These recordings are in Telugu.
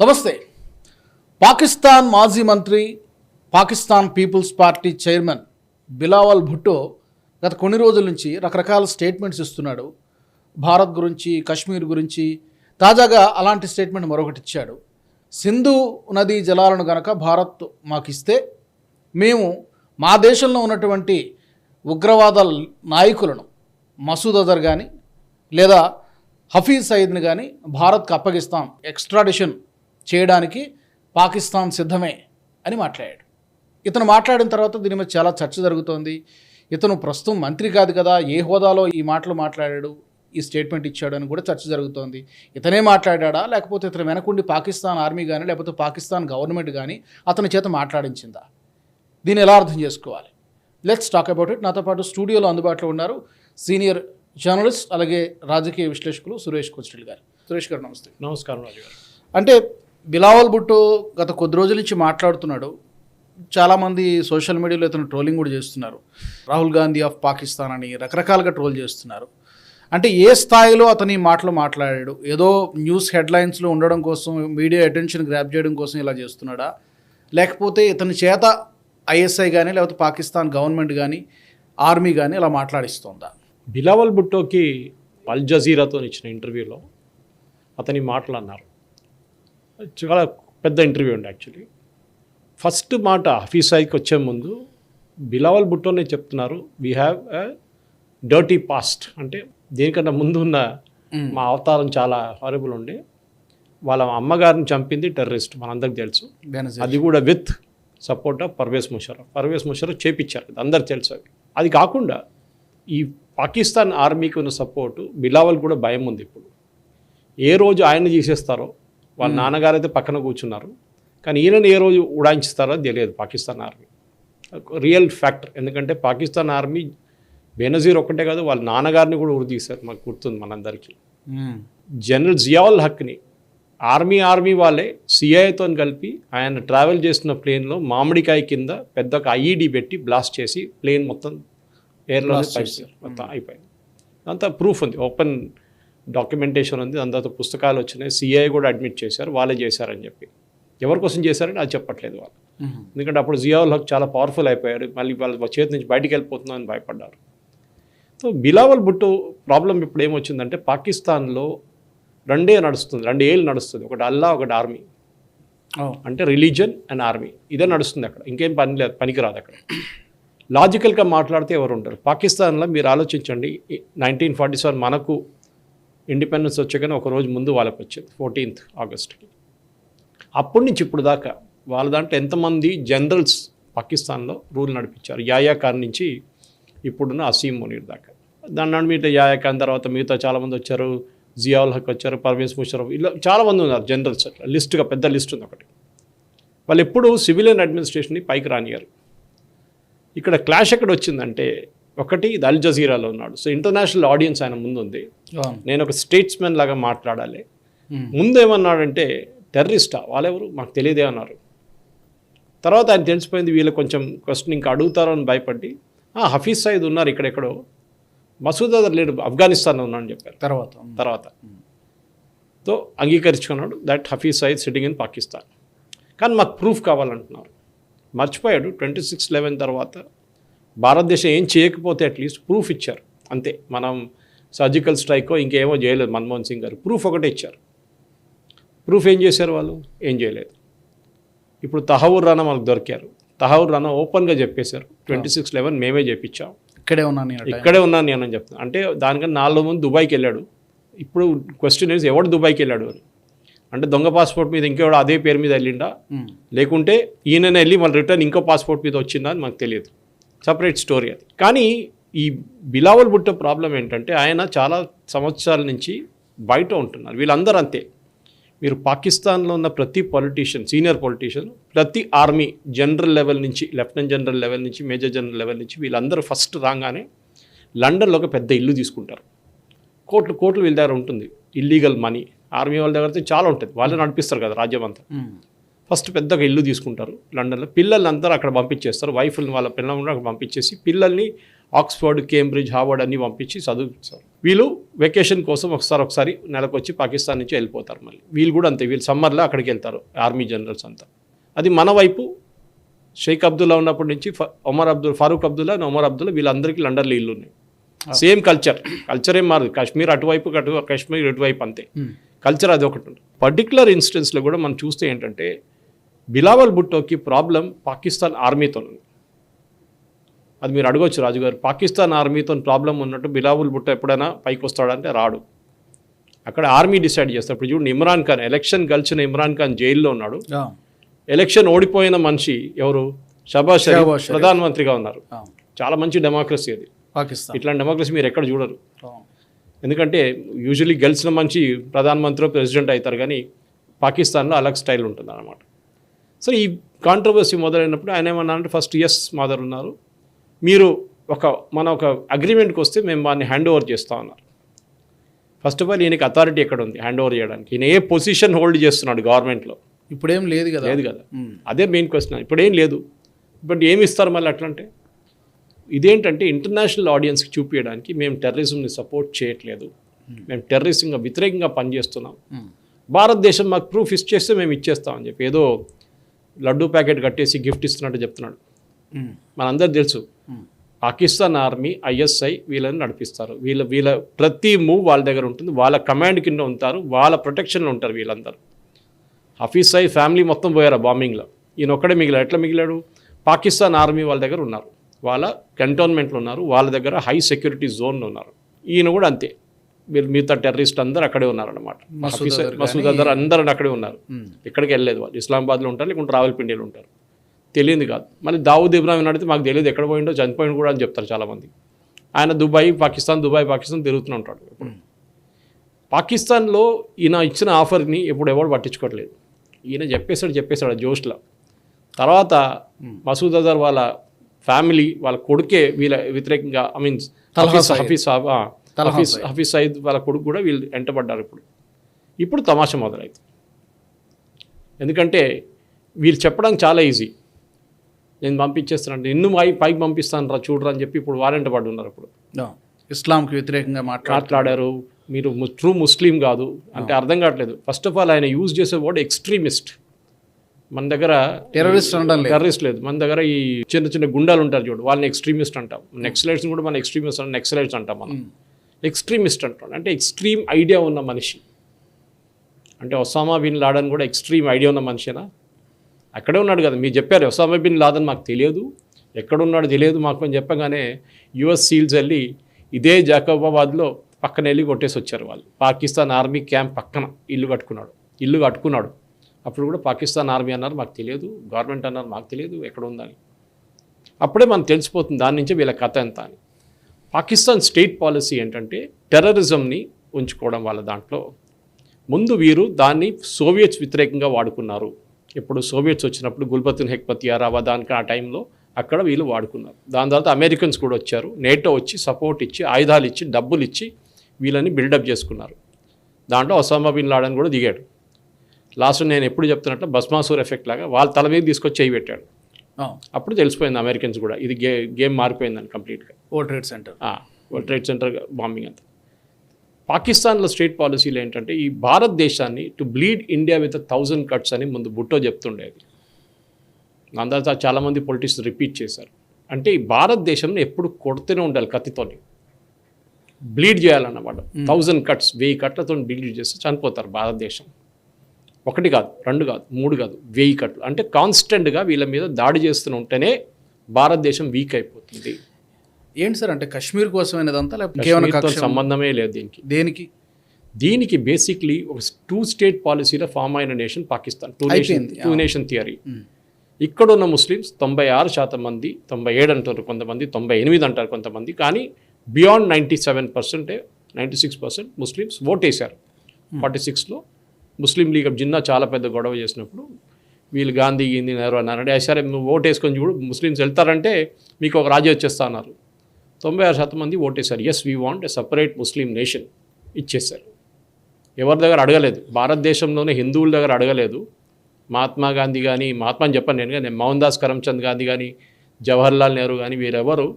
నమస్తే. పాకిస్తాన్ మాజీ మంత్రి Pakistan peoples party chairman Bilawal Bhutto గత కొన్ని రోజుల నుంచి రకరకాల స్టేట్మెంట్స్ ఇస్తున్నాడు. భారత్ గురించి కశ్మీర్ గురించి తాజాగా అలాంటి స్టేట్మెంట్ మరొకటి ఇచ్చాడు. సింధు నదీ జలాలను గనక భారత్ మాకు ఇస్తే మేము మా దేశంలో ఉన్నటువంటి ఉగ్రవాద నాయకులను మసూద్ అజర్ కానీ లేదా హఫీజ్ సయీద్ని కానీ భారత్కు అప్పగిస్తాం. ఎక్స్ట్రాడిషన్ చేయడానికి పాకిస్తాన్ సిద్ధమే అని మాట్లాడాడు. ఇతను మాట్లాడిన తర్వాత దీని మీద చాలా చర్చ జరుగుతోంది. ఇతను ప్రస్తుతం మంత్రి కాదు కదా ఏ హోదాలో ఈ మాటలు మాట్లాడాడు ఈ స్టేట్మెంట్ ఇచ్చాడు అని కూడా చర్చ జరుగుతోంది. ఇతనే మాట్లాడా లేకపోతే ఇతను వెనకుండి పాకిస్తాన్ ఆర్మీ కానీ లేకపోతే పాకిస్తాన్ గవర్నమెంట్ కానీ అతని చేత మాట్లాడించిందా? దీన్ని ఎలా అర్థం చేసుకోవాలి? లెట్స్ టాక్ అబౌట్ ఇట్ నాతో పాటు స్టూడియోలో అందుబాటులో ఉన్నారు సీనియర్ జర్నలిస్ట్ అలాగే రాజకీయ విశ్లేషకులు సురేష్ కోస్టిల్ గారు. సురేష్ గారు నమస్తే. నమస్కారం రాజు గారు. అంటే బిలావల్ భుట్టో గత కొద్ది రోజుల నుంచి మాట్లాడుతున్నాడు. చాలామంది సోషల్ మీడియాలో ఇతను ట్రోలింగ్ కూడా చేస్తున్నారు. రాహుల్ గాంధీ ఆఫ్ పాకిస్తాన్ అని రకరకాలుగా ట్రోల్ చేస్తున్నారు. అంటే ఏ స్థాయిలో అతని మాటలు మాట్లాడాడు? ఏదో న్యూస్ హెడ్లైన్స్లో ఉండడం కోసం మీడియా అటెన్షన్ గ్రాప్ చేయడం కోసం ఇలా చేస్తున్నాడా? లేకపోతే ఇతని చేత ఐఎస్ఐ కానీ లేకపోతే పాకిస్తాన్ గవర్నమెంట్ కానీ ఆర్మీ కానీ ఇలా మాట్లాడిస్తోందా? బిలావల్ భుట్టోకి అల్ జజీరాతో ఇచ్చిన ఇంటర్వ్యూలో అతని మాటలు అన్నారు. చాలా పెద్ద ఇంటర్వ్యూ అండి యాక్చువల్లీ. ఫస్ట్ మాట హఫీజ్ సాయికి వచ్చే ముందు బిలావల్ భుట్టోనే చెప్తున్నారు we have a dirty past అంటే దీనికన్నా ముందు ఉన్న మా అవతారం చాలా హారబుల్ ఉండే. వాళ్ళ అమ్మగారిని చంపింది టెర్రరిస్ట్ మనందరికి తెలుసు. అది కూడా with support of Pervez Musharraf Pervez Musharraf చేపించారు అది అందరు తెలుసు అది. అది కాకుండా ఈ పాకిస్తాన్ ఆర్మీకి ఉన్న సపోర్టు బిలావల్ కూడా భయం ఉంది ఇప్పుడు. ఏ రోజు ఆయన తీసేస్తారో వాళ్ళ నాన్నగారు అయితే పక్కన కూర్చున్నారు. కానీ ఈయనని ఏ రోజు ఉడాయించుతారో తెలియదు పాకిస్తాన్ ఆర్మీ. రియల్ ఫ్యాక్టర్ ఎందుకంటే పాకిస్తాన్ ఆర్మీ బెనజీర్ ఒక్కటే కాదు వాళ్ళ నాన్నగారిని కూడా ఉరి తీశారు. మాకు గుర్తుంది మనందరికీ. జనరల్ జియావుల్ హక్ని ఆర్మీ ఆర్మీ వాళ్ళే సిఐతో కలిపి ఆయన ట్రావెల్ చేస్తున్న ప్లేన్లో మామిడికాయ కింద పెద్ద ఒక ఐఈడి పెట్టి బ్లాస్ట్ చేసి ప్లేన్ మొత్తం ఎయిర్లో. మొత్తం అయిపోయింది. అంతా ప్రూఫ్ ఉంది. ఓపెన్ డాక్యుమెంటేషన్ ఉంది దాని తర్వాత పుస్తకాలు వచ్చినాయి సిఐ కూడా అడ్మిట్ చేశారు వాళ్ళే చేశారని చెప్పి. ఎవరి కోసం చేశారని అది చెప్పట్లేదు వాళ్ళు. ఎందుకంటే అప్పుడు జియావుల్ హక్ చాలా పవర్ఫుల్ అయిపోయారు మళ్ళీ వాళ్ళ చేతి నుంచి బయటికి వెళ్ళిపోతుందని భయపడ్డారు. సో బిలావల్ భుట్టో ప్రాబ్లం ఇప్పుడు ఏమొచ్చిందంటే పాకిస్తాన్లో రెండే నడుస్తుంది రెండు ఏళ్ళు నడుస్తుంది ఒకటి అల్లా ఒకటి ఆర్మీ. అంటే రిలీజన్ అండ్ ఆర్మీ ఇదే నడుస్తుంది అక్కడ ఇంకేం పని లేదు పనికిరాదు అక్కడ. లాజికల్గా మాట్లాడితే ఎవరు ఉంటారు పాకిస్తాన్లో మీరు ఆలోచించండి నైన్టీన్ ఫార్టీ సెవెన్ మనకు ఇండిపెండెన్స్ వచ్చాకనే ఒక రోజు ముందు వాళ్ళకి వచ్చింది ఫోర్టీన్త్ ఆగస్ట్కి. అప్పటి నుంచి ఇప్పుడు దాకా వాళ్ళ దాంట్లో ఎంతమంది జనరల్స్ పాకిస్తాన్లో రూల్ నడిపించారు? యాయా ఖాన్ నుంచి ఇప్పుడున్న అసీం మునీర్ దాకా. దాని నుండి మిగతా యాయా ఖాన్ తర్వాత మిగతా చాలామంది వచ్చారు జియావుల్ హక్ వచ్చారు పర్వేజ్ ముషరఫ్ ఇలా చాలామంది ఉన్నారు జనరల్స్ లిస్టుగా లిస్ట్గా పెద్ద లిస్ట్ ఉంది ఒకటి. వాళ్ళు ఎప్పుడు సివిలియన్ అడ్మినిస్ట్రేషన్ని పైకి రానియారు ఇక్కడ క్లాష్ ఎక్కడ వచ్చిందంటే ఒకటి ఇది అల్ జజీరాలో ఉన్నాడు. సో ఇంటర్నేషనల్ ఆడియన్స్ ఆయన ముందు ఉంది నేను ఒక స్టేట్స్మెన్ లాగా మాట్లాడాలి. మ్మ్. ముందు ఏమన్నాడంటే టెర్రరిస్టా? వాళ్ళెవరు? మాకు తెలియదే అన్నారు. తర్వాత ఆయన తెలిసిపోయింది వీళ్ళు కొంచెం క్వశ్చన్ ఇంకా అడుగుతారో అని భయపడి "ఆ, హఫీజ్ సయీద్ ఉన్నారు ఇక్కడెక్కడో. మసూద్ అజర్ లేడు ఆఫ్ఘనిస్తాన్లో ఉన్నాడని చెప్పారు. తర్వాత. తర్వాత. తో అంగీకరించుకున్నాడు that Hafiz Saeed sitting in Pakistan. కానీ మాకు ప్రూఫ్ కావాలంటున్నారు. మర్చిపోయాడు. ట్వంటీ సిక్స్ లెవెన్ తర్వాత భారతదేశం ఏం చేయకపోతే అట్లీస్ట్ ప్రూఫ్ ఇచ్చారు. అంతే. మనం సర్జికల్ స్ట్రైకో ఇంకేమో చేయలేదు మన్మోహన్ సింగ్ గారు. ప్రూఫ్ ఒకటే ఇచ్చారు. ప్రూఫ్ ఏం చేశారు వాళ్ళు? ఏం చేయలేదు. ఇప్పుడు తహవూర్ రానా మనకు దొరికారు. తహవూర్ రానా ఓపెన్గా చెప్పేశారు. ట్వంటీ సిక్స్ లెవెన్ మేమే చేపించాం. ఇక్కడే ఉన్నాను. ఇక్కడే ఉన్నాను నేను అని చెప్తాను అంటే దానికన్నా నాలుగు మంది దుబాయ్కి వెళ్ళాడు. ఇప్పుడు క్వశ్చన్ ఇస్ ఎవడు దుబాయ్కి వెళ్ళాడు అని. అంటే దొంగ పాస్పోర్ట్ మీద ఇంకెవడు అదే పేరు మీద వెళ్ళిండా. లేకుంటే ఈయన వెళ్ళి మళ్ళీ రిటర్న్ ఇంకో పాస్పోర్ట్ మీద వచ్చిందా అని మాకు తెలియదు. సపరేట్ స్టోరీ అది. కానీ ఈ బిలావల్ బుట్ట ప్రాబ్లం ఏంటంటే ఆయన చాలా సంవత్సరాల నుంచి బయట ఉంటున్నారు. వీళ్ళందరూ అంతే. మీరు పాకిస్తాన్లో ఉన్న ప్రతి పొలిటీషియన్ సీనియర్ పొలిటీషియన్ ప్రతి ఆర్మీ జనరల్ లెవెల్ నుంచి లెఫ్టినెంట్ జనరల్ లెవెల్ నుంచి మేజర్ జనరల్ లెవెల్ నుంచి వీళ్ళందరూ ఫస్ట్ రాగానే లండన్లో ఒక పెద్ద ఇల్లు తీసుకుంటారు. కోట్లు కోట్లు వీళ్ళ దగ్గర ఉంటుంది. ఇల్లీగల్ మనీ ఆర్మీ వాళ్ళ దగ్గర చాలా ఉంటుంది. వాళ్ళే నడిపిస్తారు కదా రాజ్యం అంతా. ఫస్ట్ పెద్దగా ఇల్లు తీసుకుంటారు లండన్లో పిల్లల్ని అందరూ అక్కడ పంపించేస్తారు. వైఫ్ని వాళ్ళ పిల్లల్ని కూడా అక్కడ పంపించేసి పిల్లల్ని ఆక్స్ఫర్డ్ కేంబ్రిడ్జ్ హార్వర్డ్ అన్నీ పంపించి చదివిస్తారు వీళ్ళు వెకేషన్ కోసం ఒకసారి ఒకసారి నెలకు వచ్చి పాకిస్తాన్ నుంచి వెళ్ళిపోతారు మళ్ళీ. వీళ్ళు కూడా అంతే వీళ్ళు సమ్మర్లో అక్కడికి వెళ్తారు ఆర్మీ జనరల్స్ అంతా. అది మన వైపు షేక్ అబ్దుల్లా ఉన్నప్పటి నుంచి ఒమర్ అబ్దుల్ ఫారూక్ అబ్దుల్లా ఒమర్ అబ్దుల్లా వీళ్ళందరికీ లండన్లో ఇల్లు ఉన్నాయి. సేమ్ కల్చర్ కల్చర్ ఏం మారదు. కాశ్మీర్ అటువైపు అటు కాశ్మీర్ ఇటువైపు అంతే. కల్చర్ అది ఒకటి ఉంటుంది. పర్టికులర్ ఇన్స్టెన్స్లో కూడా మనం చూస్తే ఏంటంటే బిలావల్ భుట్టోకి ప్రాబ్లం పాకిస్తాన్ ఆర్మీతో ఉంది. అది మీరు అడగొచ్చు రాజుగారు. పాకిస్తాన్ ఆర్మీతో ప్రాబ్లం ఉన్నట్టు బిలావుల్ భుట్టో ఎప్పుడైనా పైకి వస్తాడంటే రాడు. అక్కడ ఆర్మీ డిసైడ్ చేస్తారు ఇప్పుడు చూడండి ఇమ్రాన్ ఖాన్ ఎలక్షన్ గెలిచిన ఇమ్రాన్ ఖాన్ జైల్లో ఉన్నాడు. ఎలక్షన్ ఓడిపోయిన మనిషి ఎవరు? షబాజ్ షరీఫ్. ప్రధానమంత్రిగా ఉన్నారు. చాలా మంచి డెమోక్రసీ అది. పాకిస్తాన్. ఇట్లాంటి డెమోక్రసీ మీరు ఎక్కడ చూడరు. ఎందుకంటే యూజువలీ గెలిచిన మంచి ప్రధానమంత్రి ప్రెసిడెంట్ అవుతారు కానీ పాకిస్తాన్లో అలగ్ స్టైల్ ఉంటుంది అనమాట సో ఈ కాంట్రవర్సీ మొదలైనప్పుడు ఆయన ఏమన్నా అంటే ఫస్ట్ ఎస్ మాదర్ ఉన్నారు. మీరు ఒక మన ఒక అగ్రిమెంట్కి వస్తే మేము వాడిని హ్యాండ్ ఓవర్ చేస్తా ఉన్నారు ఫస్ట్ ఆఫ్ ఆల్ ఈయనకి అథారిటీ ఎక్కడ ఉంది హ్యాండ్ ఓవర్ చేయడానికి. ఈయన ఏ పొజిషన్ హోల్డ్ చేస్తున్నాడు గవర్నమెంట్లో ఇప్పుడేం లేదు కదా. లేదు కదా. అదే మెయిన్ క్వశ్చన్ ఇప్పుడు ఏం లేదు. బట్ ఏమి ఇస్తారు మళ్ళీ అట్లంటే? ఇదేంటంటే ఇంటర్నేషనల్ ఆడియన్స్కి చూపించడానికి మేము టెర్రరిజంని సపోర్ట్ చేయట్లేదు. మేము. టెర్రరిజంగా వ్యతిరేకంగా పనిచేస్తున్నాం. భారతదేశం మాకు ప్రూఫ్ ఇచ్చేస్తే మేము ఇచ్చేస్తామని చెప్పి ఏదో లడ్డూ ప్యాకెట్ కట్టేసి గిఫ్ట్ ఇస్తున్నట్టు చెప్తున్నాడు. మనందరూ తెలుసు. పాకిస్తాన్ ఆర్మీ ఐఎస్ఐ వీళ్ళని నడిపిస్తారు. వీళ్ళ వీళ్ళ ప్రతి మూవ్ వాళ్ళ దగ్గర ఉంటుంది. వాళ్ళ కమాండ్ కింద ఉంటారు. వాళ్ళ ప్రొటెక్షన్లో ఉంటారు వీళ్ళందరూ. హఫీజ్ సై ఫ్యామిలీ మొత్తం పోయారు ఆ బాంబింగ్లో ఈయన ఒక్కడే మిగిలాడు. ఎట్లా మిగిలాడు? పాకిస్తాన్ ఆర్మీ వాళ్ళ దగ్గర ఉన్నారు. వాళ్ళ కంటోన్మెంట్లో ఉన్నారు. వాళ్ళ దగ్గర హై సెక్యూరిటీ జోన్లో ఉన్నారు. ఈయన కూడా అంతే. మీరు మిగతా టెర్రరిస్ట్ అందరూ అక్కడే ఉన్నారు అనమాట మసూద్ అజర్ అందరూ అక్కడే ఉన్నారు. ఎక్కడికి వెళ్ళలేదు వాళ్ళు. ఇస్లామాబాద్లో ఉంటారు లేకుంటే రావల్పిండిలో ఉంటారు. తెలియదు కాదు. మళ్ళీ దావుద్ ఇబ్రాహిం అడిగితే మాకు తెలియదు ఎక్కడ పోయిండో చనిపోయిండు కూడా అని చెప్తారు చాలామంది. ఆయన దుబాయ్ పాకిస్తాన్ దుబాయ్ పాకిస్తాన్ తిరుగుతూనే ఉంటాడు ఎప్పుడు. పాకిస్తాన్లో ఈయన ఇచ్చిన ఆఫర్ని ఎప్పుడు ఎవడు పట్టించుకోవట్లేదు. ఈయన చెప్పేశాడు చెప్పేశాడు ఆ జోష్లో. తర్వాత మసూద్ అజర్ వాళ్ళ ఫ్యామిలీ వాళ్ళ కొడుకే వీళ్ళ వ్యతిరేకంగా ఐ మీన్స్. హఫీజ్ ఆ, తల్హా హఫీజ్ సయీద్. వాళ్ళ కొడుకు కూడా వీళ్ళు ఎంటబడ్డారు ఇప్పుడు. ఇప్పుడు తమాషా మొదలైంది. ఎందుకంటే వీళ్ళు చెప్పడానికి చాలా ఈజీ. నేను పంపించేస్తాను నిన్ను పై పైకి పంపిస్తాను రా చూడరా అని చెప్పి ఇప్పుడు వారెంట పడి ఉన్నారు ఇప్పుడు ఇస్లాంకి వ్యతిరేకంగా మాట్లాడు మాట్లాడారు. మీరు ట్రూ ముస్లిం కాదు. అంటే అర్థం కావట్లేదు. ఫస్ట్ ఆఫ్ ఆల్ ఆయన యూజ్ చేసే వర్డ్ ఎక్స్ట్రీమిస్ట్ మన దగ్గర టెర్రరిస్ట్ లేదు. టెర్రరిస్ట్ లేదు. మన దగ్గర ఈ చిన్న చిన్న గుండాలు ఉంటారు చూడు. వాళ్ళని ఎక్స్ట్రీమిస్ట్ అంటాం. నెక్స్లైట్స్ కూడా మనం ఎక్స్ట్రీమిస్ట్ నెక్స్లైట్స్ అంటాం మనం. ఎక్స్ట్రీమిస్ట్ అంటాం. అంటే ఎక్స్ట్రీమ్ ఐడియా ఉన్న మనిషి. అంటే ఒసామా బిన్ లాడన్ కూడా ఎక్స్ట్రీమ్ ఐడియా ఉన్న మనిషేనా? అక్కడే ఉన్నాడు కదా. మీరు చెప్పారు ఒసామా బిన్ లాదన్ మాకు తెలియదు. ఎక్కడున్నాడో తెలియదు మాకు అని చెప్పగానే యుఎస్ సీల్స్ వెళ్ళి ఇదే జాకబాబాద్లో పక్కన వెళ్ళి కొట్టేసి వచ్చారు వాళ్ళు. పాకిస్తాన్ ఆర్మీ క్యాంప్ పక్కన ఇల్లు కట్టుకున్నాడు. ఇల్లు కట్టుకున్నాడు. అప్పుడు కూడా పాకిస్తాన్ ఆర్మీ అన్నారు మాకు తెలియదు. గవర్నమెంట్ అన్నారు మాకు తెలియదు. ఎక్కడ ఉందని అప్పుడే మనం తెలిసిపోతుంది దాని నుంచే వీళ్ళ కథ ఎంత అని. పాకిస్తాన్ స్టేట్ పాలసీ ఏంటంటే టెర్రరిజంని ఉంచుకోవడం వాళ్ళ దాంట్లో. ముందు వీరు దాన్ని సోవియట్స్ వ్యతిరేకంగా వాడుకున్నారు. ఇప్పుడు సోవియట్స్ వచ్చినప్పుడు గుల్బతున్ హెక్పతియార్ అవదానికి ఆ టైంలో అక్కడ వీళ్ళు వాడుకున్నారు. దాని తర్వాత అమెరికన్స్ కూడా వచ్చారు. నేటో వచ్చి సపోర్ట్ ఇచ్చి ఆయుధాలు ఇచ్చి డబ్బులు ఇచ్చి వీళ్ళని బిల్డప్ చేసుకున్నారు. దాంట్లో ఒసామా బిన్ లాడన్ కూడా దిగాడు. లాస్ట్ నేను ఎప్పుడు చెప్తున్నట్టు భస్మాసూర్ ఎఫెక్ట్ లాగా వాళ్ళ తల మీద తీసుకొచ్చి చేయి పెట్టాడు. అప్పుడు తెలిసిపోయింది అమెరికన్స్ కూడా. ఇది గే గేమ్ మారిపోయిందని కంప్లీట్గా. ఓ trade center. World trade center bombing అంతా. పాకిస్తాన్లో స్టేట్ పాలసీలు ఏంటంటే ఈ భారతదేశాన్ని to bleed India with thousand cuts అని ముందు బుట్టో చెప్తుండేది అందరితో చాలామంది పొలిటిక్స్ రిపీట్ చేశారు. అంటే ఈ భారతదేశంని ఎప్పుడు కొడుతూనే ఉండాలి కత్తితోని. బ్లీడ్ చేయాలన్నమాట. థౌజండ్ కట్స్ వెయ్యి కట్లతో బ్లీడ్ చేస్తే చనిపోతారు భారతదేశం ఒకటి కాదు రెండు కాదు మూడు కాదు వెయ్యి కట్లు. అంటే కాన్స్టెంట్గా వీళ్ళ మీద దాడి చేస్తూ ఉంటేనే భారతదేశం వీక్ అయిపోతుంది. ఏంటి సార్ అంటే కాశ్మీర్ కోసమైనదంతా లేకపోతే సంబంధమే లేదు దీనికి. దేనికి? దీనికి బేసిక్లీ ఒక టూ స్టేట్ పాలసీలో ఫామ్ అయిన nation Pakistan. Two nation two nation theory ఇక్కడ ఉన్న ముస్లిమ్స్ తొంభై ఆరు శాతం మంది తొంభై ఏడు అంటారు కొంతమంది తొంభై ఎనిమిది అంటారు కొంతమంది. కానీ బియాండ్ నైంటీ సెవెన్ పర్సెంటే ninety six percent Muslims vote వేశారు. ఫార్టీ సిక్స్లో ముస్లిం లీగ్ ఆఫ్ జిన్నా చాలా పెద్ద గొడవ చేసినప్పుడు వీళ్ళు గాంధీ గింది నెహ్రూ అన్నారంటే సరే నువ్వు ఓట్ వేసుకొని చూడు ముస్లిమ్స్ వెళ్తారంటే మీకు ఒక రాజ్యం వచ్చేస్తా అన్నారు. తొంభై ఆరు శాతం మంది ఓటేశారు. Yes we want a separate Muslim nation ఇచ్చేశారు. ఎవరి దగ్గర అడగలేదు. భారతదేశంలోనే హిందువుల దగ్గర అడగలేదు. మహాత్మా గాంధీ కానీ మహాత్మా అని చెప్పాను నేను కానీ మోహన్ దాస్ కరమ్చంద్ గాంధీ కానీ జవహర్లాల్ నెహ్రూ కానీ వీరెవరు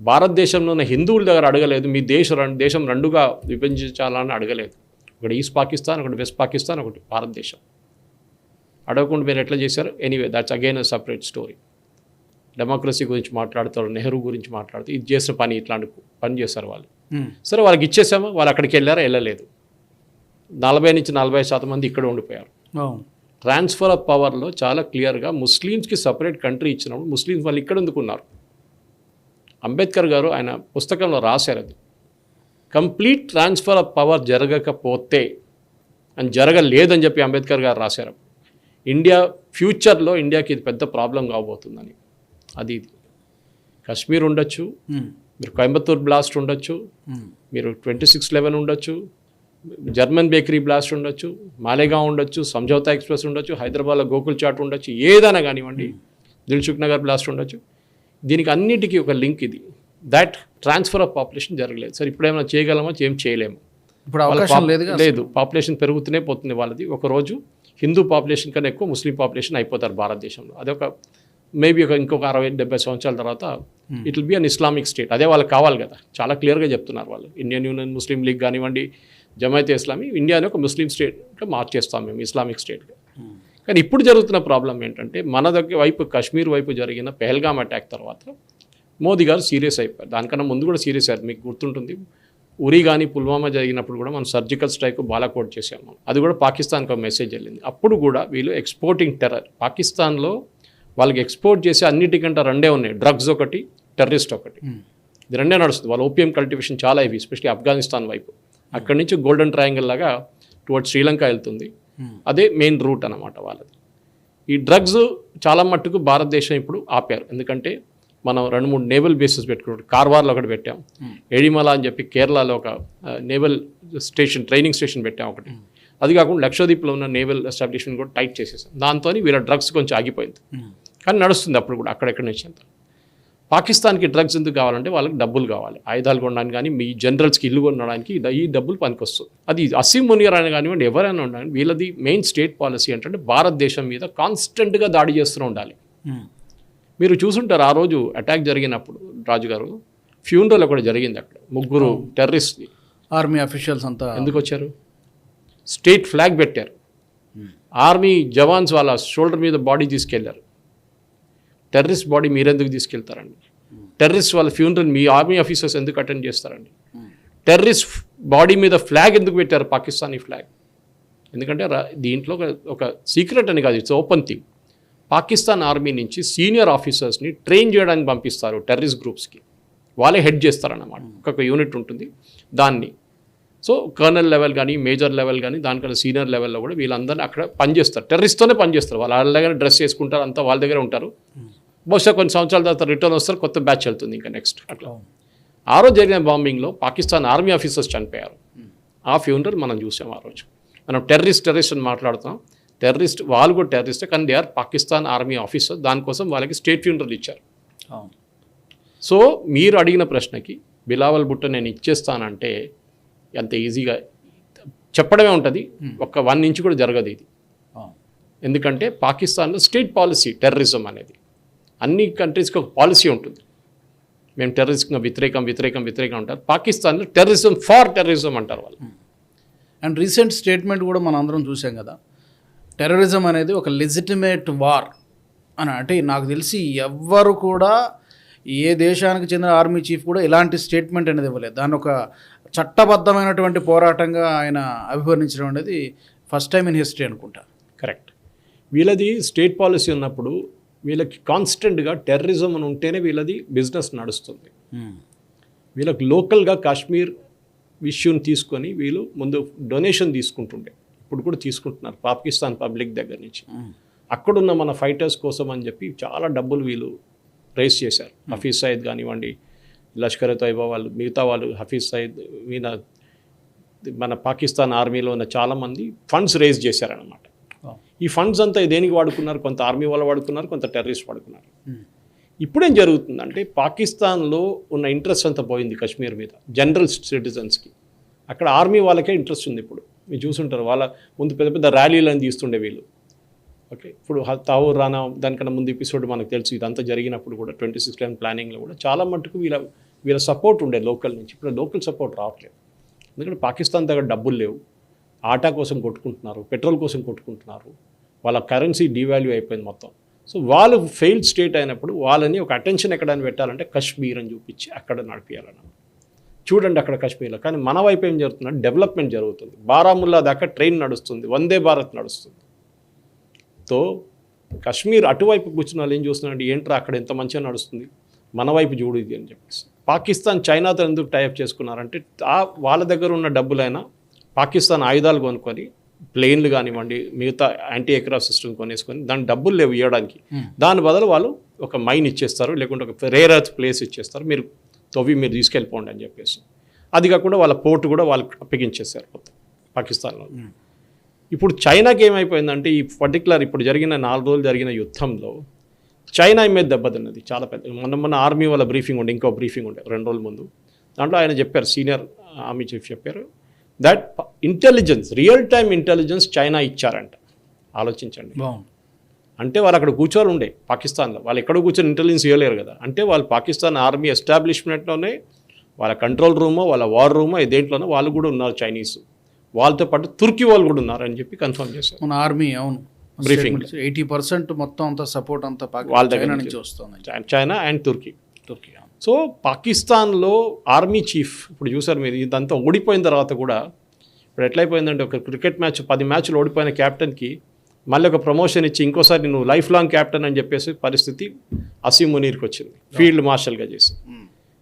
భారతదేశంలో ఉన్న హిందువుల దగ్గర అడగలేదు. మీ దేశ రెండు దేశం రెండుగా విభజించాలని అడగలేదు. ఒకటి ఈస్ట్ పాకిస్తాన్ ఒకటి వెస్ట్ పాకిస్తాన్ ఒకటి భారతదేశం. అడగకుండా మీరు ఎట్లా చేశారు? Anyway that's again a separate story democracy గురించి మాట్లాడతారు నెహ్రూ గురించి మాట్లాడుతూ ఇది చేసిన పని ఇట్లాంటి పని చేస్తారు వాళ్ళు. సరే వాళ్ళకి ఇచ్చేసామా వాళ్ళు అక్కడికి వెళ్ళారా వెళ్ళలేదు. నలభై నుంచి నలభై శాతం మంది ఇక్కడ ఉండిపోయారు. ట్రాన్స్ఫర్ ఆఫ్ పవర్లో చాలా క్లియర్గా ముస్లిమ్స్కి సపరేట్ కంట్రీ ఇచ్చినప్పుడు ముస్లిమ్స్ వాళ్ళు ఇక్కడ ఎందుకున్నారు? అంబేద్కర్ గారు ఆయన పుస్తకంలో రాశారు అది. కంప్లీట్ ట్రాన్స్ఫర్ ఆఫ్ పవర్ జరగకపోతే అని జరగలేదని చెప్పి అంబేద్కర్ గారు రాశారు. ఇండియా ఫ్యూచర్లో ఇండియాకి ఇది పెద్ద ప్రాబ్లం కాబోతుందని. అది ఇది. కశ్మీర్ ఉండొచ్చు. మీరు కోయంబత్తూర్ బ్లాస్ట్ ఉండొచ్చు. మీరు ట్వంటీ సిక్స్ లెవెన్ ఉండొచ్చు జర్మన్ బేకరీ బ్లాస్ట్ ఉండొచ్చు మాలేగావ్ ఉండొచ్చు సంజౌతా ఎక్స్ప్రెస్ ఉండొచ్చు హైదరాబాద్లో గోకుల్ చాట్ ఉండొచ్చు ఏదైనా కానివ్వండి దిల్సుఖ్ నగర్ బ్లాస్ట్ ఉండొచ్చు. దీనికి అన్నిటికీ ఒక లింక్ ఇది. దట్ ట్రాన్స్ఫర్ ఆఫ్ పాపులేషన్ జరగలేదు. సరే ఇప్పుడు ఏమైనా చేయగలమా? ఏం చేయలేము. ఇప్పుడు లేదుగా లేదు పాపులేషన్ పెరుగుతూనే పోతుంది వాళ్ళది. ఒక రోజు హిందూ పాపులేషన్ కన్నా ఎక్కువ ముస్లిం పాపులేషన్ అయిపోతారు భారతదేశంలో. అదొక మేబీ ఒక ఇంకొక అరవై డెబ్బై సంవత్సరాల తర్వాత it will be an Islamic state అదే వాళ్ళకి కావాలి కదా. చాలా క్లియర్గా చెప్తున్నారు వాళ్ళు. ఇండియన్ యూనియన్ ముస్లిం లీగ్ కానివ్వండి జమాయితే ఇస్లామీ ఇండియాని ఒక ముస్లిం స్టేట్గా మార్చేస్తాం మేము ఇస్లామిక్ స్టేట్గా కానీ ఇప్పుడు జరుగుతున్న ప్రాబ్లం ఏంటంటే మన దగ్గర వైపు కాశ్మీర్ వైపు జరిగిన పెహల్గామ్ అటాక్ తర్వాత మోదీ గారు సీరియస్ అయిపోయారు. దానికన్నా ముందు కూడా సీరియస్ అయ్యారు. మీకు గుర్తుంటుంది ఉరి కానీ పుల్వామా జరిగినప్పుడు కూడా మనం సర్జికల్ స్ట్రైక్ బాలాకోట్ చేసాం మనం అది కూడా పాకిస్తాన్కి ఒక మెసేజ్ వెళ్ళింది. అప్పుడు కూడా వీళ్ళు ఎక్స్పోర్టింగ్ టెర్రర్ పాకిస్తాన్లో వాళ్ళకి ఎక్స్పోర్ట్ చేసే అన్నిటికంటే రెండే ఉన్నాయి. డ్రగ్స్ ఒకటి టెర్రరిస్ట్ ఒకటి. ఇది రెండే నడుస్తుంది. వాళ్ళ ఓపియం కల్టివేషన్ చాలా ఇవి ఎస్పెషల్లీ ఆఫ్ఘనిస్తాన్ వైపు. అక్కడి నుంచి గోల్డెన్ ట్రయాంగిల్ లాగా టువర్డ్ శ్రీలంక వెళ్తుంది. అదే మెయిన్ రూట్ అన్నమాట వాళ్ళది. ఈ డ్రగ్స్ చాలా మట్టుకు భారతదేశం ఇప్పుడు ఆపారు. ఎందుకంటే మనం రెండు మూడు నేవల్ బేసెస్ పెట్టుకున్నాం కార్వార్లో ఒకటి పెట్టాం. ఎడిమల అని చెప్పి కేరళలో ఒక నేవల్ స్టేషన్ ట్రైనింగ్ స్టేషన్ పెట్టాం ఒకటి. అది కాకుండా లక్షద్వీప్లో ఉన్న నేవల్ ఎస్టాబ్లిష్మెంట్ కూడా టైట్ చేసేసాం. దాంతో వీళ్ళ డ్రగ్స్ కొంచెం ఆగిపోయింది. కానీ నడుస్తుంది అప్పుడు కూడా అక్కడెక్కడి నుంచి అంత. పాకిస్తాన్కి డ్రగ్స్ ఎందుకు కావాలంటే వాళ్ళకి డబ్బులు కావాలి. ఆయుధాలు కొనడానికి కానీ మీ జనరల్స్కి ఇల్లు కొనడానికి ఈ- డబ్బులు పనికొస్తుంది. అది అసీం మునియర్ అని కానివ్వండి ఎవరైనా ఉండాలి వీళ్ళది మెయిన్ స్టేట్ పాలసీ ఏంటంటే భారతదేశం మీద కాన్స్టెంట్గా దాడి చేస్తూ ఉండాలి. మీరు చూసుంటారు ఆ రోజు అటాక్ జరిగినప్పుడు రాజుగారు ఫ్యూనరల్ ఒకటి జరిగింది అక్కడ ముగ్గురు టెర్రరిస్ట్ ఆర్మీ అఫీషియల్స్ అంతా ఎందుకు వచ్చారు? స్టేట్ ఫ్లాగ్ పెట్టారు. ఆర్మీ జవాన్స్ వాళ్ళ షోల్డర్ మీద బాడీ తీసుకెళ్ళారు. టెర్రరిస్ట్ బాడీ మీరెందుకు తీసుకెళ్తారండి? టెర్రరిస్ట్ వాళ్ళ ఫ్యూనరల్ మీ ఆర్మీ ఆఫీసర్స్ ఎందుకు అటెండ్ చేస్తారండి? టెర్రరిస్ట్ బాడీ మీద ఫ్లాగ్ ఎందుకు పెట్టారు? పాకిస్తానీ ఫ్లాగ్. ఎందుకంటే దీంట్లో ఒక సీక్రెట్ అని కాదు it's open thing Pakistan army నుంచి సీనియర్ ఆఫీసర్స్ని ట్రైన్ చేయడానికి పంపిస్తారు టెర్రరిస్ట్ గ్రూప్స్కి. వాళ్ళే హెడ్ చేస్తారన్నమాట. ఒక్కొక్క యూనిట్ ఉంటుంది. దాన్ని సో కర్నల్ లెవెల్ కానీ మేజర్ లెవెల్ కానీ దానికన్నా సీనియర్ లెవెల్లో కూడా వీళ్ళందరినీ అక్కడ పనిచేస్తారు. టెర్రరిస్ట్తోనే పనిచేస్తారు. వాళ్ళు వాళ్ళ దగ్గర డ్రెస్ చేసుకుంటారు అంతా వాళ్ళ దగ్గర ఉంటారు. బహుశా కొన్ని సంవత్సరాల తర్వాత రిటర్న్ వస్తారు కొత్త బ్యాచ్ వెళ్తుంది ఇంకా నెక్స్ట్ అట్లా. ఆ రోజు జరిగిన బాంబింగ్లో పాకిస్తాన్ ఆర్మీ ఆఫీసర్స్ చనిపోయారు. ఆ ఫ్యూనరల్ మనం చూసాం ఆ రోజు. మనం టెర్రరిస్ట్ టెర్రరిస్ట్ అని మాట్లాడుతాం టెర్రరిస్ట్ వాళ్ళు కూడా టెర్రరిస్టే కానీ they are Pakistan army officer దానికోసం వాళ్ళకి స్టేట్ ఫ్యూనరల్ ఇచ్చారు. సో మీరు అడిగిన ప్రశ్నకి బిలావల్ బుట్ట నేను ఇచ్చేస్తానంటే అంత ఈజీగా చెప్పడమే ఉంటుంది. ఒక్క వన్ ఇంచ్ కూడా జరగదు ఇది. ఎందుకంటే పాకిస్తాన్లో స్టేట్ పాలసీ టెర్రరిజం అనేది. అన్ని కంట్రీస్కి ఒక పాలసీ ఉంటుంది. మేము టెర్రరిస్ట్గా వ్యతిరేకం వ్యతిరేకం వ్యతిరేకం అంటారు. పాకిస్తాన్లో టెర్రరిజం ఫార్ టెర్రరిజం అంటారు వాళ్ళు. అండ్ రీసెంట్ స్టేట్మెంట్ కూడా మనం అందరం చూసాం కదా. టెర్రరిజం అనేది ఒక లెజిటిమేట్ వార్ అని అంటే నాకు తెలిసి ఎవ్వరు కూడా ఏ దేశానికి చెందిన ఆర్మీ చీఫ్ కూడా ఇలాంటి స్టేట్మెంట్ అనేది ఇవ్వలేదు. దాన్ని ఒక చట్టబద్ధమైనటువంటి పోరాటంగా ఆయన అభివర్ణించడం అనేది ఫస్ట్ టైం ఇన్ హిస్టరీ అనుకుంటా. కరెక్ట్. వీళ్ళది స్టేట్ పాలసీ ఉన్నప్పుడు వీళ్ళకి కాన్స్టెంట్గా టెర్రరిజం అని ఉంటేనే వీళ్ళది బిజినెస్ నడుస్తుంది. వీళ్ళకి లోకల్గా కాశ్మీర్ విషయం తీసుకొని వీళ్ళు ముందు డొనేషన్ తీసుకుంటుండే. ఇప్పుడు కూడా తీసుకుంటున్నారు పాకిస్తాన్ పబ్లిక్ దగ్గర నుంచి. అక్కడున్న మన ఫైటర్స్ కోసం అని చెప్పి చాలా డబ్బులు వీళ్ళు రైస్ చేశారు. హఫీజ్ సయద్ కానివ్వండి లష్కర్ తైబా వాళ్ళు మిగతా వాళ్ళు హఫీజ్ సయద్ ఈయన మన పాకిస్తాన్ ఆర్మీలో ఉన్న చాలామంది ఫండ్స్ రేజ్ చేశారనమాట ఈ ఫండ్స్ అంతా దేనికి వాడుకున్నారు? కొంత ఆర్మీ వాళ్ళు వాడుకున్నారు కొంత టెర్రరిస్ట్ వాడుకున్నారు. ఇప్పుడేం జరుగుతుందంటే పాకిస్తాన్లో ఉన్న ఇంట్రెస్ట్ అంతా పోయింది కశ్మీర్ మీద జనరల్ సిటిజన్స్కి. అక్కడ ఆర్మీ వాళ్ళకే ఇంట్రెస్ట్ ఉంది ఇప్పుడు. మీరు చూసుంటారు వాళ్ళ ముందు పెద్ద పెద్ద ర్యాలీలను తీస్తుండే వీళ్ళు. ఓకే. ఇప్పుడు హ- రానా దానికన్నా ముందు ఎపిసోడ్ మనకు తెలుసు. ఇదంతా జరిగినప్పుడు కూడా ట్వంటీ సిక్స్ లైన్ ప్లానింగ్లో కూడా చాలా మటుకు వీళ్ళ వీళ్ళ సపోర్ట్ ఉండే లోకల్ నుంచి. ఇప్పుడు లోకల్ సపోర్ట్ రావట్లేదు. ఎందుకంటే పాకిస్తాన్ దగ్గర డబ్బులు లేవు. ఆటా కోసం కొట్టుకుంటున్నారు పెట్రోల్ కోసం కొట్టుకుంటున్నారు. వాళ్ళ కరెన్సీ డివాల్యూ అయిపోయింది మొత్తం. సో వాళ్ళు ఫెయిల్డ్ స్టేట్ అయినప్పుడు వాళ్ళని ఒక అటెన్షన్ ఎక్కడైనా పెట్టాలంటే కశ్మీర్ అని చూపించి అక్కడ నడిపించాలన్న చూడండి అక్కడ కాశ్మీర్లో. కానీ మన వైపు ఏం జరుగుతుందంటే డెవలప్మెంట్ జరుగుతుంది. బారాముల్లా దాకా ట్రైన్ నడుస్తుంది. వందే భారత్ నడుస్తుంది. తో కాశ్మీర్ అటువైపు కూర్చున్న వాళ్ళు ఏం చూస్తున్నారంటే ఏంట్రా అక్కడ ఎంత మంచిగా నడుస్తుంది? మన వైపు చూడు ఇది అని చెప్పేసి. పాకిస్తాన్ చైనాతో ఎందుకు టైప్ చేసుకున్నారంటే ఆ వాళ్ళ దగ్గర ఉన్న డబ్బులైనా పాకిస్తాన్ ఆయుధాలు కొనుక్కొని ప్లేన్లు కానివ్వండి మిగతా యాంటీ ఎక్రాఫ్ సిస్టమ్ కొనేసుకొని దాని డబ్బులు లేవు ఇవ్వడానికి. దాని బదులు వాళ్ళు ఒక మైన్ ఇచ్చేస్తారు లేకుంటే ఒక రేర్ ఎర్త్ ప్లేస్ ఇచ్చేస్తారు. మీరు తవ్వి మీరు తీసుకెళ్ళిపోండి అని చెప్పేసి. అది కాకుండా వాళ్ళ పోర్టు కూడా వాళ్ళకి అప్పగించేస్తారు మొత్తం పాకిస్తాన్లో. ఇప్పుడు చైనాకి ఏమైపోయిందంటే ఈ పర్టికులర్ ఇప్పుడు జరిగిన నాలుగు రోజులు జరిగిన యుద్ధంలో చైనా మీద దెబ్బతిన్నది. చాలా పెద్ద మొన్న మొన్న ఆర్మీ వాళ్ళ బ్రీఫింగ్ ఉండే ఇంకో బ్రీఫింగ్ ఉండే రెండు రోజుల ముందు. దాంట్లో ఆయన చెప్పారు సీనియర్ ఆర్మీ చీఫ్ చెప్పారు that intelligence real time intelligence China ఇచ్చారంట. ఆలోచించండి. అంటే వాళ్ళు అక్కడ కూర్చొని ఉండే పాకిస్తాన్లో. వాళ్ళు ఎక్కడ కూర్చొని ఇంటెలిజెన్స్ ఇవ్వలేరు కదా. అంటే వాళ్ళు పాకిస్తాన్ ఆర్మీ ఎస్టాబ్లిష్మెంట్లోనే వాళ్ళ కంట్రోల్ రూమో వాళ్ళ వార్ రూమో దేంట్లోనో వాళ్ళు కూడా ఉన్నారు చైనీస్ వాళ్ళతో పాటు తుర్కీ వాళ్ళు కూడా ఉన్నారు అని చెప్పి కన్ఫర్మ్ చేశారు. మన ఆర్మీ అవును. Briefing. ఎయిటీ పర్సెంట్ మొత్తం అంతా సపోర్ట్ అంతా వాళ్ళ దగ్గర నుంచి వస్తుంది. China and Turkey Turkey so పాకిస్తాన్లో ఆర్మీ చీఫ్ ఇప్పుడు చూసారు మీరు ఇదంతా ఓడిపోయిన తర్వాత కూడా ఇప్పుడు ఎట్లయిపోయిందంటే ఒక క్రికెట్ మ్యాచ్ పది మ్యాచ్లు ఓడిపోయిన క్యాప్టెన్కి మళ్ళీ ఒక ప్రమోషన్ ఇచ్చి ఇంకోసారి నువ్వు లైఫ్ లాంగ్ క్యాప్టెన్ అని చెప్పేసి పరిస్థితి అసీం మునీర్కి వచ్చింది. ఫీల్డ్ మార్షల్గా చేసి.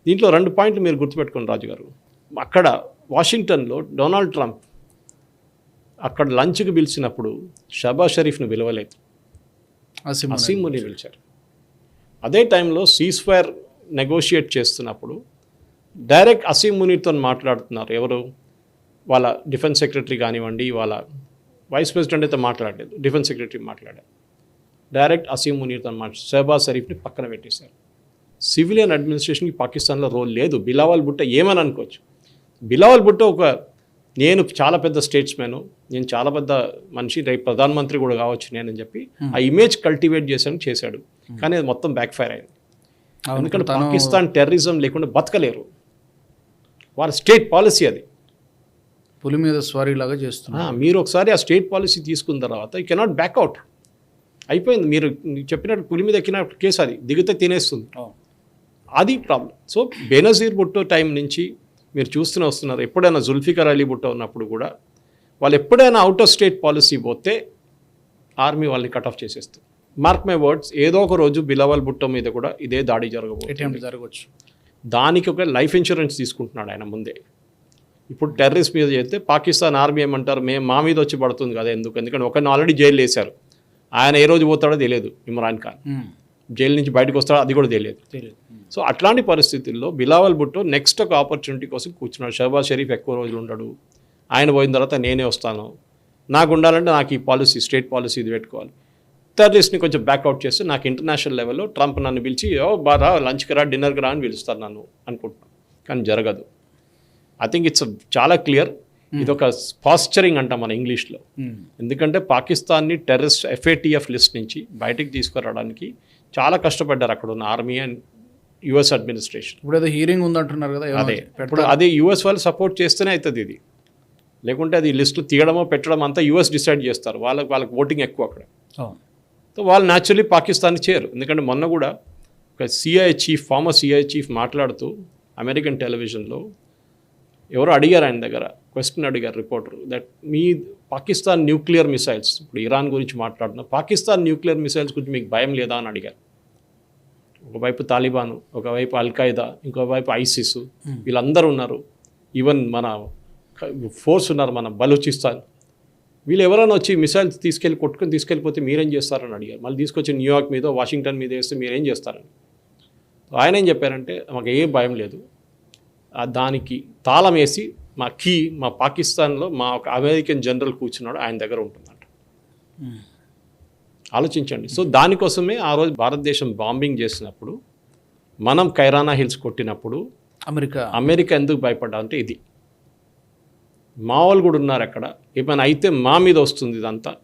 దీంట్లో రెండు పాయింట్లు మీరు గుర్తుపెట్టుకోండి రాజు గారు అక్కడ వాషింగ్టన్లో డొనాల్డ్ ట్రంప్ అక్కడ లంచ్కి పిలిచినప్పుడు షబా షరీఫ్ను పిలవలేదు. అసీం అసీం ముని పిలిచారు. అదే టైంలో సీజ్ ఫైర్ నెగోషియేట్ చేస్తున్నప్పుడు డైరెక్ట్ అసీం మునితో మాట్లాడుతున్నారు. ఎవరు? వాళ్ళ డిఫెన్స్ సెక్రటరీ కానివ్వండి వాళ్ళ వైస్ ప్రెసిడెంట్ అయితే మాట్లాడలేదు. డిఫెన్స్ సెక్రటరీ మాట్లాడారు. డైరెక్ట్ అసీం మునీర్తో మాట్లాడు షహబాజ్ షరీఫ్ని పక్కన పెట్టేశారు. సివిలియన్ అడ్మినిస్ట్రేషన్కి పాకిస్తాన్లో రోల్ లేదు. బిలావల్ భుట్ట ఏమని అనుకోవచ్చు? బిలావల్ భుట్ట ఒక నేను చాలా పెద్ద స్టేట్స్మెన్ నేను చాలా పెద్ద మనిషి రేపు ప్రధానమంత్రి కూడా కావచ్చు నేనని చెప్పి ఆ ఇమేజ్ కల్టివేట్ చేశాను చేశాడు. కానీ అది మొత్తం బ్యాక్ ఫైర్ అయింది ఎందుకంటే తను పాకిస్తాన్ టెర్రరిజం లేకుండా బతకలేరు. వారి స్టేట్ పాలసీ అది. పులి మీద స్వారీ లాగా చేస్తున్నారు. ఆ, మీరు ఒకసారి ఆ స్టేట్ పాలసీ తీసుకున్న తర్వాత యూ కెనాట్ బ్యాక్అవుట్ అయిపోయింది మీరు చెప్పినట్టు పులి మీద ఎక్కిన కేసు అది దిగితే తినేస్తుంది. అది problem so Benazir Bhutto time నుంచి మీరు చూస్తూనే వస్తున్నారు. ఎప్పుడైనా జుల్ఫికర్ అలీ భుట్టో ఉన్నప్పుడు కూడా వాళ్ళు ఎప్పుడైనా అవుట్ ఆఫ్ స్టేట్ పాలసీ పోతే ఆర్మీ వాళ్ళని కట్ ఆఫ్ చేసేస్తుంది. మార్క్ మై వర్డ్స్ ఏదో ఒక రోజు బిలవల్ భుట్టో మీద కూడా ఇదే దాడి జరగబోతుంది. జరగవచ్చు. దానికి ఒక లైఫ్ ఇన్సూరెన్స్ తీసుకుంటున్నాడు ఆయన ముందే. ఇప్పుడు టెర్రరిస్ట్ మీద చేస్తే పాకిస్తాన్ ఆర్మీ ఏమంటారు మేము మా మీద వచ్చి పడుతుంది కదా ఎందుకు? ఎందుకంటే ఒకరిని ఆల్రెడీ జైలు వేశారు ఆయన ఏ రోజు పోతాడో తెలియదు ఇమ్రాన్ ఖాన్. జైలు నుంచి బయటకు వస్తాడో అది కూడా తెలియదు. తెలియదు. సో అట్లాంటి పరిస్థితుల్లో బిలావల్ భుట్టో నెక్స్ట్ ఒక ఆపర్చునిటీ కోసం కూర్చున్నాడు. షహబాజ్ షరీఫ్ ఎక్కువ రోజులు ఉండడు. ఆయన పోయిన తర్వాత నేనే వస్తాను. నాకు ఉండాలంటే నాకు ఈ పాలసీ స్టేట్ పాలసీ ఇది పెట్టుకోవాలి. టెర్రరిస్ట్ని కొంచెం బ్యాక్అవుట్ చేస్తే నాకు ఇంటర్నేషనల్ లెవెల్లో ట్రంప్ నన్ను పిలిచి ఓ బారా లంచ్కి రా డిన్నర్కి రా అని పిలుస్తారు నన్ను అనుకుంటున్నాను కానీ జరగదు. ఐ థింక్ ఇట్స్ చాలా క్లియర్ ఇది ఒక పాస్చరింగ్ అంటాం మన ఇంగ్లీష్లో. ఉమ్. ఎందుకంటే పాకిస్తాన్ని టెర్రరిస్ట్ ఎఫ్ఏటిఎఫ్ లిస్ట్ నుంచి బయటికి తీసుకురావడానికి చాలా కష్టపడ్డారు అక్కడ ఉన్న ఆర్మీ అండ్ యుఎస్ అడ్మినిస్ట్రేషన్. ఇప్పుడు ఏదో హీరింగ్ ఉందంటున్నారు కదా అదే? ఇప్పుడు అదే యుఎస్ వాళ్ళు సపోర్ట్ చేస్తేనే అవుతుంది ఇది. లేకుంటే అది లిస్టు తీయడమో పెట్టడం అంతా యుఎస్ డిసైడ్ చేస్తారు. వాళ్ళకి వాళ్ళకి ఓటింగ్ ఎక్కువ అక్కడ. సో వాళ్ళు న్యాచురల్లీ పాకిస్తాన్ని చేయరు. ఎందుకంటే మొన్న కూడా ఒక CIA chief former CIA chief మాట్లాడుతూ అమెరికన్ టెలివిజన్లో ఎవరో అడిగారు ఆయన దగ్గర క్వశ్చన్ అడిగారు రిపోర్టర్ దట్ మీ పాకిస్తాన్ న్యూక్లియర్ మిసైల్స్ ఇప్పుడు ఇరాన్ గురించి మాట్లాడుతున్నా పాకిస్తాన్ న్యూక్లియర్ మిసైల్స్ గురించి మీకు భయం లేదా అని అడిగారు. ఒకవైపు తాలిబాన్ ఒకవైపు అల్ఖాయిదా ఇంకోవైపు ఐసిస్ వీళ్ళందరూ ఉన్నారు. ఈవెన్ మన ఫోర్స్ ఉన్నారు మన బలూచిస్తాన్. వీళ్ళు ఎవరైనా వచ్చి మిసైల్స్ తీసుకెళ్ళి కొట్టుకొని తీసుకెళ్ళిపోతే మీరేం చేస్తారని అడిగారు. మళ్ళీ తీసుకొచ్చి న్యూయార్క్ మీద వాషింగ్టన్ మీద వేస్తే మీరేం చేస్తారని. ఆయన ఏం చెప్పారంటే మాకు ఏ భయం లేదు. దానికి తాళం వేసి మా కీ మా పాకిస్తాన్లో మా ఒక అమెరికన్ జనరల్ కూర్చున్నాడు ఆయన దగ్గర ఉంటుందంట. ఆలోచించండి. సో దానికోసమే ఆ రోజు భారతదేశం బాంబింగ్ చేసినప్పుడు మనం కైరానా హిల్స్ కొట్టినప్పుడు అమెరికా. అమెరికా ఎందుకు భయపడ్డా అంటే ఇది. మా వాళ్ళు కూడా ఉన్నారు అక్కడ. ఏమైనా అయితే మా మీద వస్తుంది ఇదంతా.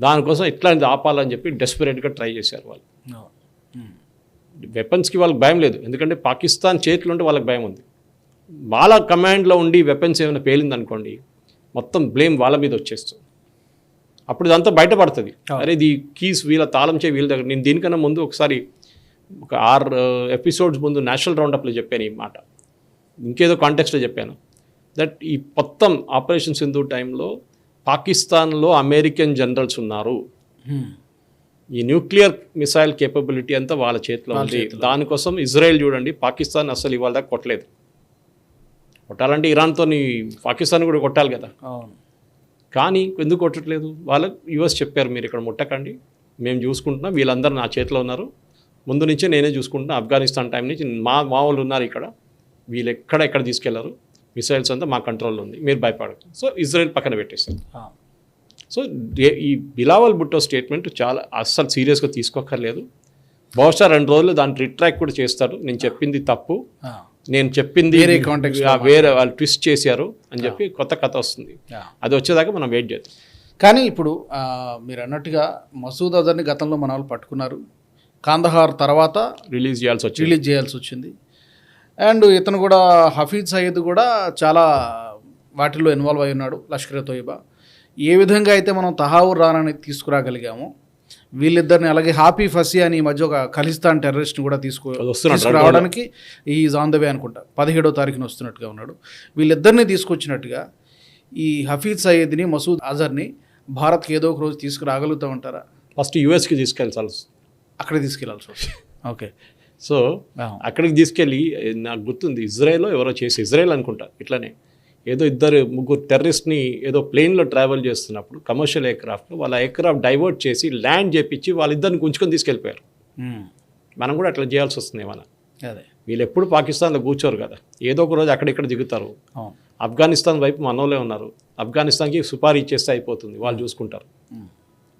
దానికోసం ఇట్లాంటిది ఆపాలని చెప్పి డెస్పరేట్గా ట్రై చేశారు వాళ్ళు. వెపన్స్కి వాళ్ళకి భయం లేదు. ఎందుకంటే పాకిస్తాన్ చేతిలో ఉంటే వాళ్ళకి భయం ఉంది. వాళ్ళ కమాండ్లో ఉండి వెపన్స్ ఏమైనా పేలింది అనుకోండి మొత్తం బ్లేమ్ వాళ్ళ మీద వచ్చేస్తుంది. అప్పుడు ఇదంతా బయటపడుతుంది. అరే ఇది కీస్ వీళ్ళ తాళం చేయి వీళ్ళ దగ్గర. నేను దీనికన్నా ముందు ఒకసారి ఒక ఆరు ఎపిసోడ్స్ ముందు నేషనల్ రౌండప్లో చెప్పాను ఈ మాట. ఇంకేదో కాంటెక్స్ట్లో చెప్పాను. దట్ ఈ మొత్తం ఆపరేషన్ సింధు టైంలో పాకిస్తాన్లో అమెరికన్ జనరల్స్ ఉన్నారు. ఈ న్యూక్లియర్ మిసైల్ కేపబిలిటీ అంతా వాళ్ళ చేతిలో ఉంది. దానికోసం ఇజ్రాయెల్ చూడండి పాకిస్తాన్ అసలు ఇవాళ దాకా కొట్టలేదు. కొట్టాలంటే ఇరాన్తో పాకిస్తాన్ కూడా కొట్టాలి కదా. కానీ ఎందుకు కొట్టట్లేదు? వాళ్ళకి యుఎస్ చెప్పారు మీరు ఇక్కడ ముట్టకండి. మేము చూసుకుంటున్నాం. వీళ్ళందరూ నా చేతిలో ఉన్నారు. ముందు నుంచే నేనే చూసుకుంటున్నా. ఆఫ్ఘనిస్తాన్ టైం నుంచి మా మా వాళ్ళు ఉన్నారు ఇక్కడ. వీళ్ళు ఎక్కడ ఎక్కడ తీసుకెళ్ళారు? మిసైల్స్ అంతా మా కంట్రోల్లో ఉంది. మీరు భయపడదు సో ఇజ్రాయెల్ పక్కన పెట్టేస్తారు ఆ. సో ఈ బిలావల్ బుట్టో స్టేట్మెంట్ చాలా అస్సలు సీరియస్గా తీసుకోక్కర్లేదు. బహుశా రెండు రోజులు దాన్ని రిట్రాక్ట్ కూడా చేస్తాడు నేను చెప్పింది తప్పు. నేను చెప్పింది వేరే ఆ, వేరే వాళ్ళు ట్విస్ట్ చేశారు అని చెప్పి కొత్త కథ వస్తుంది. అది వచ్చేదాకా మనం వెయిట్ చేద్దాం. కానీ ఇప్పుడు మీరు అన్నట్టుగా మసూద్ అజర్ని గతంలో మన వాళ్ళు పట్టుకున్నారు. కాందహార్ తర్వాత రిలీజ్ చేయాల్సి వచ్చింది. రిలీజ్ చేయాల్సి వచ్చింది. అండ్ ఇతను కూడా హఫీజ్ సయీద్ కూడా చాలా వాటిల్లో ఇన్వాల్వ్ అయి ఉన్నాడు లష్కర్ తోయిబా ఏ విధంగా అయితే మనం తహావుర్ రానాని తీసుకురాగలిగామో వీళ్ళిద్దరిని అలాగే హాపీ ఫసీ అని ఈ మధ్య ఒక ఖలిస్తాన్ టెర్రరిస్ట్ని కూడా తీసుకో తీసుకురావడానికి ఈ ఆన్ ద వే అనుకుంటా. పదిహేడో తారీఖున వస్తున్నట్టుగా ఉన్నాడు. వీళ్ళిద్దరిని తీసుకొచ్చినట్టుగా ఈ హఫీజ్ సయీద్ని మసూద్ అజర్ని భారత్కి ఏదో ఒక రోజు తీసుకురాగలుగుతా ఉంటారా? ఫస్ట్ యూఎస్కి తీసుకెళ్ళాల్సి వస్తుంది. అక్కడే తీసుకెళ్ళాల్సి వస్తుంది. ఓకే. సో అక్కడికి తీసుకెళ్ళి నాకు గుర్తుంది ఇజ్రాయెల్లో ఎవరో చేసి ఇజ్రాయెల్ అనుకుంటా ఇట్లానే. ఏదో ఇద్దరు ముగ్గురు టెర్రరిస్ట్ని ఏదో ప్లేన్లో ట్రావెల్ చేస్తున్నప్పుడు కమర్షియల్ ఎయిర్క్రాఫ్ట్లో వాళ్ళ ఎయిర్క్రాఫ్ట్ డైవర్ట్ చేసి ల్యాండ్ చేపించి వాళ్ళిద్దరిని గుంజుకొని తీసుకెళ్ళిపోయారు. మనం కూడా అట్లా చేయాల్సి వస్తుంది ఏమైనా అదే. వీళ్ళు ఎప్పుడు పాకిస్తాన్లో కూర్చోరు కదా. ఏదో ఒక రోజు అక్కడిక్కడ దిగుతారు. ఆఫ్ఘనిస్తాన్ వైపు మనోలే ఉన్నారు. ఆఫ్ఘనిస్తాన్కి సుపారీ ఇచ్చేస్తే అయిపోతుంది వాళ్ళు చూసుకుంటారు.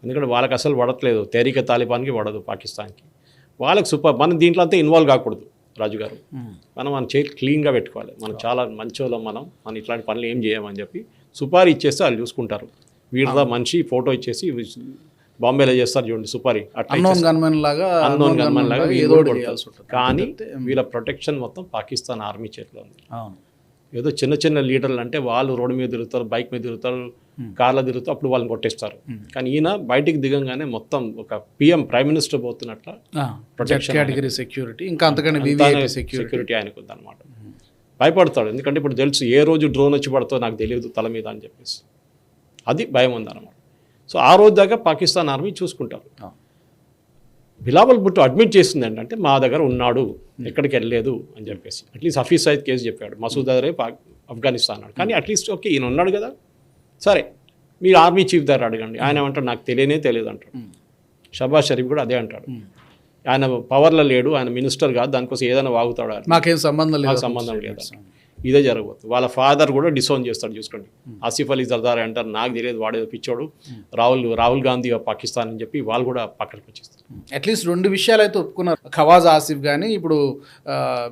ఎందుకంటే వాళ్ళకి అసలు పడట్లేదు. తేరిక తాలిబాన్కి పడదు పాకిస్తాన్కి. వాళ్ళకి సూపర్. మనం దీంట్లో అంతా ఇన్వాల్వ్ కాకూడదు. రాజు గారు. మనం మన చేతి క్లీన్గా పెట్టుకోవాలి. మనం చాలా మంచోళ్ళం మనం. మనం ఇట్లాంటి పనులు ఏం చేయమని చెప్పి సుపారీ ఇచ్చేస్తే వాళ్ళు చూసుకుంటారు. వీడిదా మనిషి ఫోటో ఇచ్చేసి బాంబేలో చేస్తారు చూడండి సుపారీ. అట్లా అన్నోన్ గన్మెన్ లాగా అన్నోన్ గన్మన్ లాగా వీళ్ళు ఏదో ఉంటుంది. కానీ వీళ్ళ ప్రొటెక్షన్ మొత్తం పాకిస్తాన్ ఆర్మీ చేతిలో ఉంది ఏదో చిన్న చిన్న లీడర్లు అంటే వాళ్ళు రోడ్డు మీద తిరుగుతారు బైక్ మీద తిరుగుతారు కార్లో తిరుగుతారు అప్పుడు వాళ్ళని కొట్టేస్తారు. కానీ ఈయన బయటికి దిగంగానే మొత్తం ఒక పిఎం ప్రైమ్ మినిస్టర్ పోతున్నట్ల జెడ్ కేటగిరీ సెక్యూరిటీ ఇంకా అంతకంటే వివిఐపి సెక్యూరిటీ ఆయనకు ఉందన్నమాట. భయపడతాడు. ఎందుకంటే ఇప్పుడు తెలుసు ఏ రోజు డ్రోన్ వచ్చి పడుతుందో నాకు తెలియదు తల మీద అని చెప్పేసి. అది భయం ఉందన్నమాట. సో ఆ రోజు దాకా పాకిస్తాన్ ఆర్మీ చూసుకుంటారు. బిలావల్ భుట్టో అడ్మిట్ చేసింది ఏంటంటే మా దగ్గర ఉన్నాడు ఎక్కడికి వెళ్ళలేదు అని చెప్పేసి. అట్లీస్ట్ హఫీజ్ సయద్ కేసు చెప్పాడు. మసూద్ అజరే పాక్ ఆఫ్ఘనిస్తాన్ అన్నాడు. కానీ అట్లీస్ట్ ఓకే ఈయన ఉన్నాడు కదా. సరే మీరు ఆర్మీ చీఫ్ దగ్గర అడగండి. ఆయన ఏమంటాడు నాకు తెలియనే తెలియదు అంటాడు. షబాజ్ షరీఫ్ కూడా అదే అంటాడు. ఆయన పవర్లో లేడు ఆయన మినిస్టర్ కాదు దానికోసం ఏదైనా వాగుతాడు. మాకేం సంబంధం లేదు. సంబంధం లేదు ఇదే జరగబోతుంది. వాళ్ళ ఫాదర్ కూడా డిసోన్ చేస్తాడు చూసుకోండి. ఆసిఫ్ అలీ జర్దార్ అంటారు నాకు తెలియదు వాడేదో పిచ్చోడు. రాహుల్ రాహుల్ గాంధీ పాకిస్తాన్ అని చెప్పి వాళ్ళు కూడా పక్కనకి వచ్చేస్తారు. అట్లీస్ట్ రెండు విషయాలు అయితే ఒప్పుకున్నారు. ఖవాజ్ ఆసిఫ్ కానీ ఇప్పుడు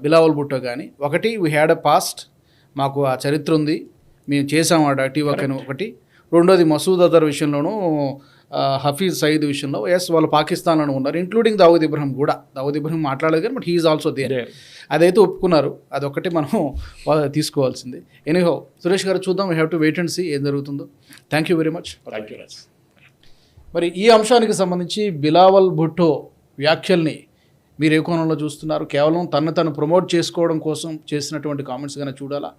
బిలావల్ భుట్టో కానీ ఒకటి వీ హ్యాడ్ అ పాస్ట్ మాకు ఆ చరిత్ర ఉంది. మేము చేసాం ఆ అని ఒకటి. రెండోది మసూద్ అజర్ విషయంలోనూ హఫీజ్ సయీద్ విషయంలో ఎస్ వాళ్ళు పాకిస్తాన్లోనే ఉన్నారు ఇంక్లూడింగ్ దావుద్ ఇబ్రహం కూడా. దావుద్ ఇబ్రహం మాట్లాడలేదు కానీ బట్ హీఈస్ ఆల్సో దేర్. అదైతే ఒప్పుకున్నారు. అదొకటి మనం తీసుకోవాల్సింది. ఎనీహో సురేష్ గారు చూద్దాం. We have to wait and see ఏం జరుగుతుందో. థ్యాంక్ యూ వెరీ మచ్ మరి ఈ అంశానికి సంబంధించి బిలావల్ భుట్టో వ్యాఖ్యల్ని మీరు ఏ కోణంలో చూస్తున్నారు? కేవలం తను తను ప్రమోట్ చేసుకోవడం కోసం చేసినటువంటి కామెంట్స్ కానీ చూడాలా?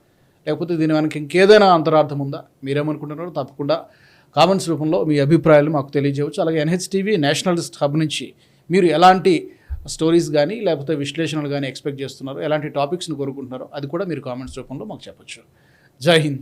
లేకపోతే దీని వెనక ఇంకేదైనా అంతరార్థం ఉందా? మీరేమనుకుంటున్నారో తప్పకుండా కామెంట్స్ రూపంలో మీ అభిప్రాయాలు మాకు తెలియజేయవచ్చు. అలాగే ఎన్హెచ్టీవీ నేషనల్ నేషనలిస్ట్ హబ్ నుంచి మీరు ఎలాంటి స్టోరీస్ కానీ లేకపోతే విశ్లేషణలు కానీ ఎక్స్పెక్ట్ చేస్తున్నారో ఎలాంటి టాపిక్స్ని కోరుకుంటున్నారో అది కూడా మీరు కామెంట్స్ రూపంలో మాకు చెప్పచ్చు. జై హింద్.